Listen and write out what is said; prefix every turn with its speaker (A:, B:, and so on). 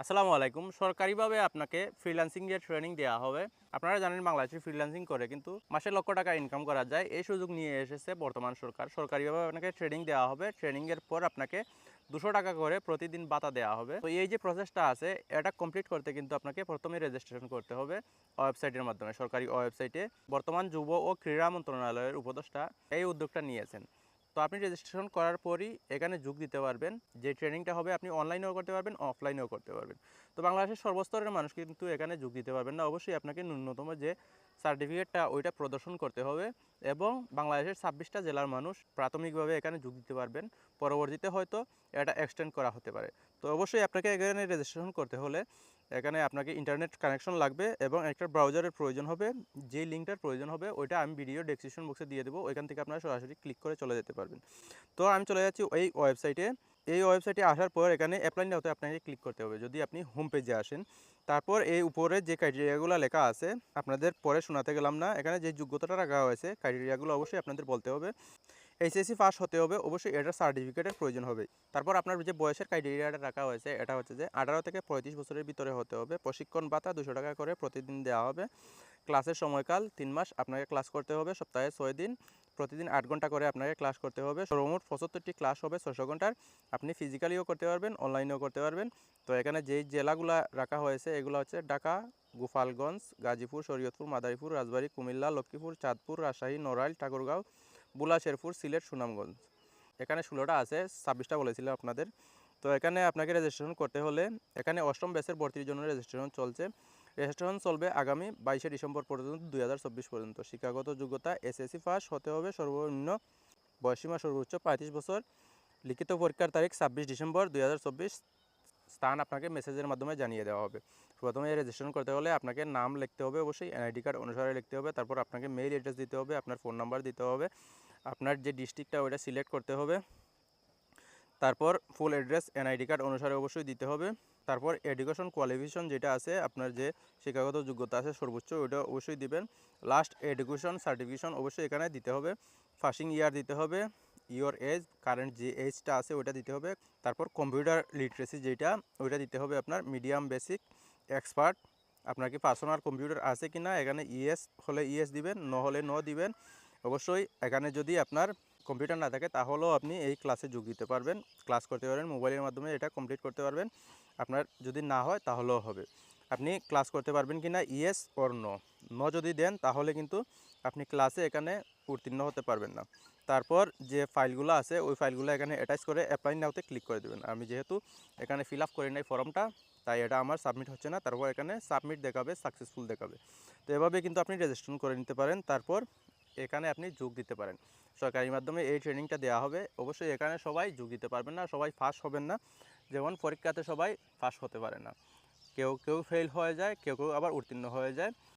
A: আসসালামু আলাইকুম। সরকারিভাবে আপনাকে ফ্রিল্যান্সিং এর ট্রেনিং দেওয়া হবে। আপনারা জানেন বাংলাদেশে ফ্রিল্যান্সিং করে কিন্তু মাসে লক্ষ টাকা ইনকাম করা যায়। এই সুযোগ নিয়ে এসেছে বর্তমান সরকার। সরকারিভাবে আপনাকে ট্রেনিং দেওয়া হবে। ট্রেনিং এর পর আপনাকে দুশো টাকা করে প্রতিদিন বাতা দেওয়া হবে। তো এই যে প্রসেসটা আছে, এটা কমপ্লিট করতে কিন্তু আপনাকে প্রথমে রেজিস্ট্রেশন করতে হবে ওয়েবসাইটের মাধ্যমে। সরকারি ওয়েবসাইটে বর্তমান যুব ও ক্রীড়া মন্ত্রণালয়ের উপদেষ্টা এই উদ্যোগটা নিয়েছেন। তো আপনি রেজিস্ট্রেশন করার পরই এখানে যোগ দিতে পারবেন। যে ট্রেনিংটা হবে আপনি অনলাইনেও করতে পারবেন অফলাইনেও করতে পারবেন। তো বাংলাদেশের সর্বস্তরের মানুষ কিন্তু এখানে যোগ দিতে পারবেন না। অবশ্যই আপনাকে ন্যূনতম যে সার্টিফিকেটটা ওইটা প্রদর্শন করতে হবে এবং বাংলাদেশের ছাব্বিশটা জেলার মানুষ প্রাথমিকভাবে এখানে যোগ দিতে পারবেন। পরবর্তীতে হয়তো এটা এক্সটেন্ড করা হতে পারে। তো অবশ্যই আপনাকে এখানে রেজিস্ট্রেশন করতে হলে এখানে আপনাকে ইন্টারনেট কানেকশন লাগবে এবং একটা ব্রাউজারের প্রয়োজন হবে। যেই লিঙ্কটার প্রয়োজন হবে, ওইটা আমি ভিডিও ডেসক্রিপশন বক্সে দিয়ে দেবো। ওইখান থেকে আপনারা সরাসরি ক্লিক করে চলে যেতে পারবেন। তো আমি চলে যাচ্ছি এই ওয়েবসাইটে এই ওয়েবসাইটে আসার পর এখানে অ্যাপ্লাই নাওতে আপনাকে ক্লিক করতে হবে। যদি আপনি হোম পেজে আসেন, তারপর এই উপরে যে ক্রাইটেরিয়াগুলো লেখা আছে, আপনাদের পরে শোনাতে গেলাম না। এখানে যে যোগ্যতাটা রাখা হয়েছে ক্রাইটেরিয়াগুলো অবশ্যই আপনাদের বলতে হবে। এইচএসসি পাস হতে হবে, অবশ্যই এটার সার্টিফিকেটের প্রয়োজন হবে। তারপর আপনার যে বয়সের ক্রাইটেরিয়াটা রাখা হয়েছে, এটা হচ্ছে যে আঠারো থেকে পঁয়ত্রিশ বছরের ভিতরে হতে হবে। প্রশিক্ষণ ভাতা দুশো টাকা করে প্রতিদিন দেওয়া হবে। ক্লাসের সময়কাল তিন মাস আপনাকে ক্লাস করতে হবে, সপ্তাহে ছয় দিন। প্রতিদিন আট ঘণ্টা করে আপনাকে ক্লাস করতে হবে। সর্বমোট পঁচাত্তরটি ক্লাস হবে ছশো ঘণ্টার। আপনি ফিজিক্যালিও করতে পারবেন অনলাইনেও করতে পারবেন। তো এখানে যেই জেলাগুলো রাখা হয়েছে, এগুলো হচ্ছে ঢাকা, গোপালগঞ্জ, গাজীপুর, শরীয়তপুর, মাদারীপুর, রাজবাড়ী, কুমিল্লা, লক্ষ্মীপুর, চাঁদপুর, রাজশাহী, নড়াইল, ঠাকুরগাঁও। বুলা শেরপুর সিলেট সুনামগঞ্জ। এখানে ষোলোটা আছে, ছাব্বিশটা বলেছিলাম আপনাদের। তো এখানে আপনাকে রেজিস্ট্রেশন করতে হলে এখানে অষ্টম ব্যাচের ভর্তির জন্য রেজিস্ট্রেশন চলছে। রেজিস্ট্রেশন চলবে আগামী বাইশে ডিসেম্বর পর্যন্ত দুই হাজার চব্বিশ পর্যন্ত। শিক্ষাগত যোগ্যতা এসএসসি পাস হতে হবে সর্বনিম্ন বয়সীমা সর্বোচ্চ পঁয়ত্রিশ বছর। লিখিত পরীক্ষার তারিখ ছাব্বিশ ডিসেম্বর দুই হাজার চব্বিশ। স্থান আপনাকে মেসেজের মাধ্যমে জানিয়ে দেওয়া হবে। প্রথমে রেজিস্ট্রেশন করতে হলে আপনাকে নাম লিখতে হবে, অবশ্যই এনআইডি কার্ড অনুসারে লিখতে হবে, তারপর আপনাকে মেইল অ্যাড্রেস দিতে হবে, আপনার ফোন নাম্বার দিতে হবে, আপনার যে ডিস্ট্রিক্টটা ওইটা সিলেক্ট করতে হবে, তারপর ফুল অ্যাড্রেস এনআইডি কার্ড অনুসারে অবশ্যই দিতে হবে, তারপর এডুকেশন কোয়ালিফিকেশন যেটা আছে, আপনার যে শিক্ষাগত যোগ্যতা আছে সর্বোচ্চ ওইটা অবশ্যই দিবেন লাস্ট এডুকেশন সার্টিফিকেশন অবশ্যই এখানে দিতে হবে ফার্স্টিং ইয়ার দিতে হবে ইয়োর এজ কারেন্ট যে এজটা আছে ওইটা দিতে হবে। তারপর কম্পিউটার লিটারেসি যেটা ওইটা দিতে হবে আপনার মিডিয়াম বেসিক এক্সপার্ট আপনার কি পার্সোনাল কম্পিউটার আছে কি না, এখানে ইএস হলে ইএস দিবেন ন হলে ন দিবেন। অবশ্যই এখানে যদি আপনার কম্পিউটার না থাকে, তাহলেও আপনি এই ক্লাসে যোগ দিতে পারবেন। ক্লাস করতে পারবেন মোবাইলের মাধ্যমে এটা কমপ্লিট করতে পারবেন। আপনার যদি না হয়, তাহলেও হবে। আপনি ক্লাস করতে পারবেন কি না ইয়েস ওর ন ন যদি দেন, তাহলে কিন্তু আপনি ক্লাসে এখানে উত্তীর্ণ হতে পারবেন না। তারপর যে ফাইলগুলো আছে, ওই ফাইলগুলো এখানে অ্যাটাচ করে অ্যাপ্লাই নাওতে ক্লিক করে দেবেন। আমি যেহেতু এখানে ফিল আপ করি নাই ফর্মটা, তাই এটা আমার সাবমিট হচ্ছে না। তারপর এখানে সাবমিট দেখাবে সাকসেসফুল দেখাবে। তো এভাবে কিন্তু আপনি রেজিস্ট্রেশন করে নিতে পারেন। তারপর এখানে আপনি যোগ দিতে পারেন। সরকারি মাধ্যমে এই ট্রেনিংটা দেওয়া হবে। অবশ্যই এখানে সবাই যোগ দিতে পারবেন না, সবাই ফার্স্ট হবেন না। যেমন পরীক্ষাতে সবাই ফার্স্ট হতে পারে না। কেউ কেউ ফেল হয়ে যায়, কেউ কেউ আবার উত্তীর্ণ হয়ে যায়।